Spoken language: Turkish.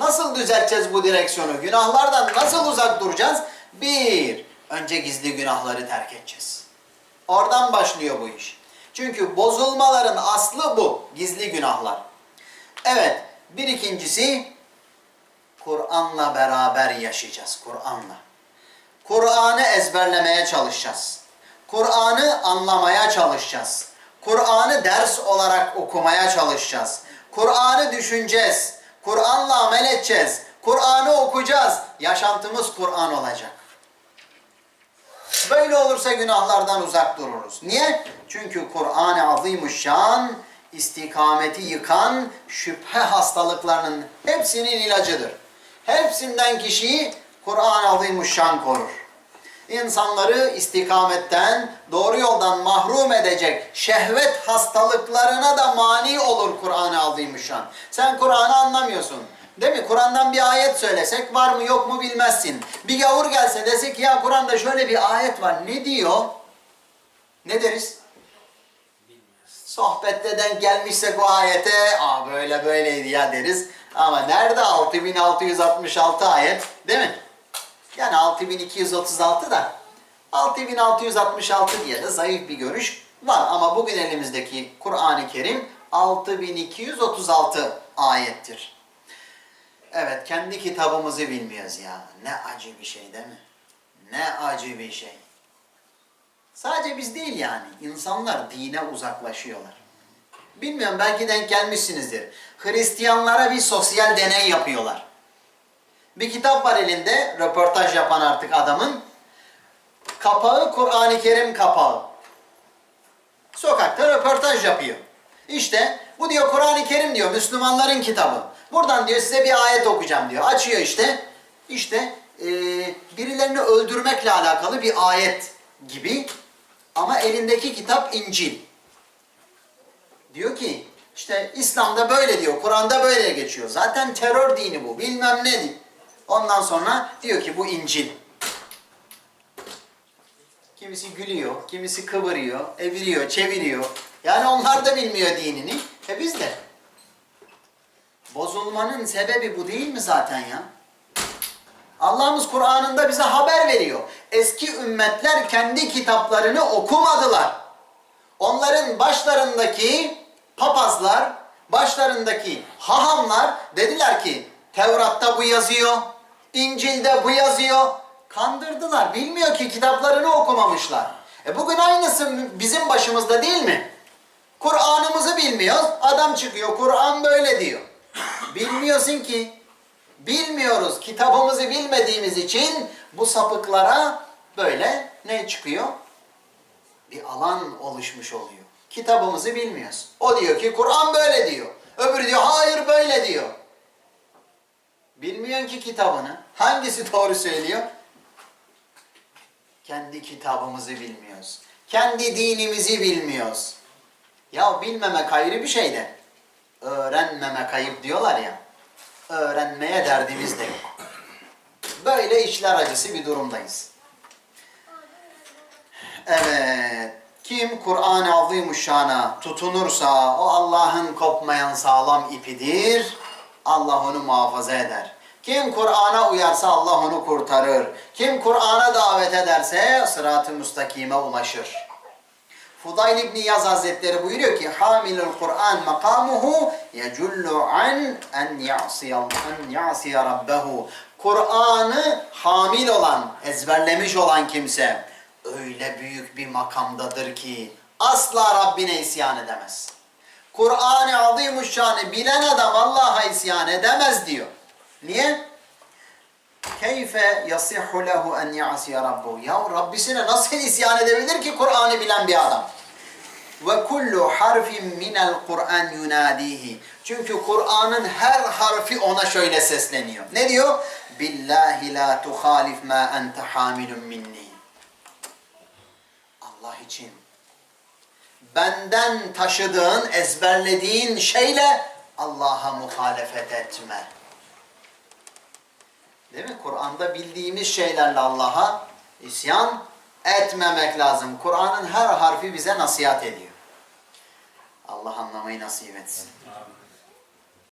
Nasıl düzelteceğiz bu direksiyonu? Günahlardan nasıl uzak duracağız? Bir, önce gizli günahları terk edeceğiz. Oradan başlıyor bu iş. Çünkü bozulmaların aslı bu. Gizli günahlar. Evet, bir ikincisi Kur'an'la beraber yaşayacağız. Kur'an'la. Kur'an'ı ezberlemeye çalışacağız. Kur'an'ı anlamaya çalışacağız. Kur'an'ı ders olarak okumaya çalışacağız. Kur'an'ı düşüneceğiz. Kur'an'la amel edeceğiz. Kur'an'ı okuyacağız. Yaşantımız Kur'an olacak. Böyle olursa günahlardan uzak dururuz. Niye? Çünkü Kur'an-ı Azimuşşan istikameti yıkan şüphe hastalıklarının hepsinin ilacıdır. Hepsinden kişiyi Kur'an-ı Azimuşşan korur. İnsanları istikametten, doğru yoldan mahrum edecek şehvet hastalıklarına da mani olur Kur'an-ı. Sen Kur'an'ı anlamıyorsun. Değil mi? Kur'an'dan bir ayet söylesek var mı yok mu bilmezsin. Bir gavur gelse desek ya Kur'an'da şöyle bir ayet var. Ne diyor? Ne deriz? Sohbette denk gelmişsek o ayete aa böyle böyleydi ya deriz. Ama nerede 6666 ayet değil mi? Yani 6236 da 6666 diye de zayıf bir görüş var. Ama bugün elimizdeki Kur'an-ı Kerim 6236 ayettir. Evet kendi kitabımızı bilmiyoruz ya. Ne acı bir şey değil mi? Ne acı bir şey. Sadece biz değil yani. İnsanlar dine uzaklaşıyorlar. Bilmiyorum belki denk gelmişsinizdir. Hristiyanlara bir sosyal deney yapıyorlar. Bir kitap var elinde, röportaj yapan artık adamın. Kapağı Kur'an-ı Kerim kapağı. Sokakta röportaj yapıyor. İşte bu diyor Kur'an-ı Kerim diyor, Müslümanların kitabı. Buradan diyor size bir ayet okuyacağım diyor. Açıyor işte. İşte eee, birilerini öldürmekle alakalı bir ayet gibi. Ama elindeki kitap İncil. Diyor ki işte İslam'da böyle diyor, Kur'an'da böyle geçiyor. Zaten terör dini bu, bilmem ne. Ondan sonra diyor ki bu İncil. Kimisi gülüyor, kimisi kıvırıyor, eviriyor, çeviriyor. Yani onlar da bilmiyor dinini. E biz de. Bozulmanın sebebi bu değil mi zaten ya? Allah'ımız Kur'an'ında bize haber veriyor. Eski ümmetler kendi kitaplarını okumadılar. Onların başlarındaki papazlar, başlarındaki hahamlar dediler ki Tevrat'ta bu yazıyor, İncil'de bu yazıyor. Kandırdılar. Bilmiyor ki kitaplarını okumamışlar. E bugün aynısı bizim başımızda değil mi? Kur'an'ımızı bilmiyoruz. Adam çıkıyor Kur'an böyle diyor. Bilmiyorsun ki. Bilmiyoruz. Kitabımızı bilmediğimiz için bu sapıklara böyle ne çıkıyor? Bir alan oluşmuş oluyor. Kitabımızı bilmiyoruz. O diyor ki Kur'an böyle diyor. Öbürü diyor hayır böyle diyor. Bilmiyorsun ki kitabını. Hangisi doğru söylüyor? Kendi kitabımızı bilmiyoruz. Kendi dinimizi bilmiyoruz. Ya bilmemek ayrı bir şey de. Öğrenmemek kayıp diyorlar ya. Öğrenmeye derdimiz de yok. Böyle işler acısı bir durumdayız. Evet. Kim Kur'an-ı Azimuşşan'a tutunursa o Allah'ın kopmayan sağlam ipidir. Allah onu muhafaza eder. Kim Kur'an'a uyarsa Allah onu kurtarır. Kim Kur'an'a davet ederse sırat-ı müstakime ulaşır. Fudayl İbni Yaz Hazretleri buyuruyor ki Hamilul Kur'an makamuhu yecullu an en ya'siya rabbehu. Kur'an'ı hamil olan, ezberlemiş olan kimse öyle büyük bir makamdadır ki asla Rabbine isyan edemez. Kur'an-ı Azimuşşan'ı bilen adam Allah'a isyan edemez diyor. Niye? Keyfe yasihhu lehu en ya'siye rabbuhu. Ya Rabbisine nasıl isyan edebilir ki Kur'an'ı bilen bir adam? Ve kullu harfin minel Kur'an yunadihi. Çünkü Kur'an'ın her harfi ona şöyle sesleniyor. Ne diyor? Billahi la tuhalif ma ente hamilun minni. Allah için benden taşıdığın, ezberlediğin şeyle Allah'a muhalefet etme. Değil mi? Kur'an'da bildiğimiz şeylerle Allah'a isyan etmemek lazım. Kur'an'ın her harfi bize nasihat ediyor. Allah anlamayı nasip etsin. Amin.